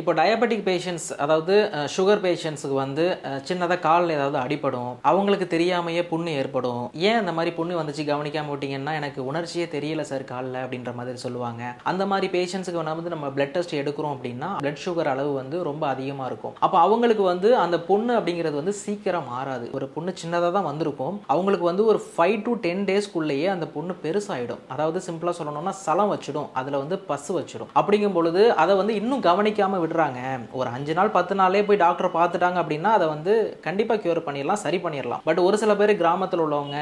இப்போ diabetic patients அதாவது sugar பேஷண்ட்ஸுக்கு வந்து சின்னதாக காலில் ஏதாவது அடிபடும் அவங்களுக்கு தெரியாமையே புண்ணு ஏற்படும். ஏன் அந்த மாதிரி புண்ணு வந்துச்சு? கவனிக்காம விட்டீங்கன்னா எனக்கு உணர்ச்சியே தெரியல சார் காலில் அப்படின்ற மாதிரி சொல்லுவாங்க. அந்த மாதிரி பேஷண்ட்ஸுக்கு வந்து நம்ம பிளட் டெஸ்ட் எடுக்கிறோம் அப்படின்னா பிளட் சுகர் அளவு வந்து ரொம்ப அதிகமாக இருக்கும். அப்போ அவங்களுக்கு வந்து அந்த புண்ணு அப்படிங்கிறது வந்து சீக்கிரம் மாறாது. ஒரு புண்ணு சின்னதாக தான் வந்திருக்கும். அவங்களுக்கு வந்து ஒரு ஃபைவ் டு டென் டேஸ்க்குள்ளேயே அந்த புண்ணு பெருசாயிடும். அதாவது சிம்பிளாக சொல்லணும்னா சலம் வச்சிடும். அதில் வந்து பசு வச்சிடும். அப்படிங்கும் பொழுது அதை வந்து இன்னும் கவனிக்காமல் விடுறாங்க. ஒரு அஞ்சு நாள் பத்து நாளே போய் டாக்டரை பார்த்துட்டாங்க அப்படின்னா அதை வந்து கண்டிப்பாக கியூர் பண்ணிடலாம் சரி பண்ணிடலாம். பட் ஒரு சில பேர் கிராமத்தில் உள்ளவங்க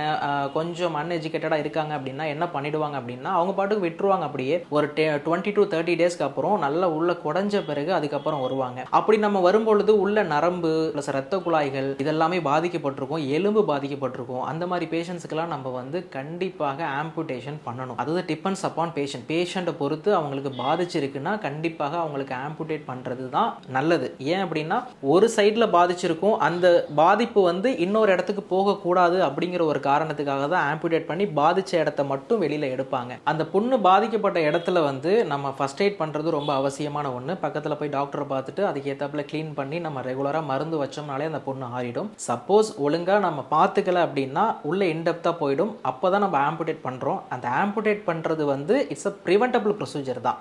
கொஞ்சம் அன்எஜுகேட்டடாக இருக்காங்க அப்படின்னா என்ன பண்ணிடுவாங்க அப்படின்னா அவங்க பாட்டுக்கு விட்டுருவாங்க அப்படியே. ஒரு டுவெண்ட்டி டு தேர்ட்டி டேஸ்க்கு அப்புறம் நல்லா உள்ள குடஞ்ச பிறகு அதுக்கப்புறம் வருவாங்க. அப்படி நம்ம வரும்பொழுது உள்ள நரம்பு ப்ளஸ் ரத்த குழாய்கள் இதெல்லாமே பாதிக்கப்பட்டிருக்கும் எலும்பு பாதிக்கப்பட்டிருக்கும். அந்த மாதிரி பேஷண்ட்ஸுக்கெல்லாம் நம்ம வந்து கண்டிப்பாக ஆம்புடேஷன் பண்ணணும். அதாவது டிபெண்ட்ஸ் அப்பான் பேஷண்ட் பேஷண்ட்டை பொறுத்து அவங்களுக்கு பாதிச்சிருக்குன்னா கண்டிப்பாக அவங்களுக்கு ஆம்புடேட் பண்ணுறது தான் நல்லது. ஏன் அப்படின்னா ஒரு சைடில் பாதிச்சிருக்கும் அந்த பாதிப்பு வந்து இன்னொரு இடத்துக்கு போகக்கூடாது அப்படிங்கிற ஒரு காரணத்துக்காக தான் ஆம்புடேட் பண்ணி பாதித்த இடத்த மட்டும் வெளியில் எடுப்பாங்க. அந்த புண்ணு பாதிக்கப்பட்ட இடத்துல வந்து நம்ம ஃபர்ஸ்ட் எய்ட் பண்ணுறது ரொம்ப அவசியமான ஒன்று பக்கத்தில் போய் டாக்டரை பார்த்துட்டு அதுக்கு ஏற்றாப்புல க்ளீன் பண்ணி நம்ம ரெகுலராக மருந்து வச்சோம்னாலே அந்த புண்ணு ஆறிடும். சப்போஸ் ஒழுங்காக நம்ம பார்த்துக்கல அப்படின்னா உள்ளே இன்டெப்த்தாக போயிடும். அப்போ தான் நம்ம ஆம்புடேட் பண்ணுறோம் அந்த ஆம்புடேட் பண்ணுறது வந்து இட்ஸ் அ ப்ரிவென்டபிள் ப்ரொசீஜர் தான்.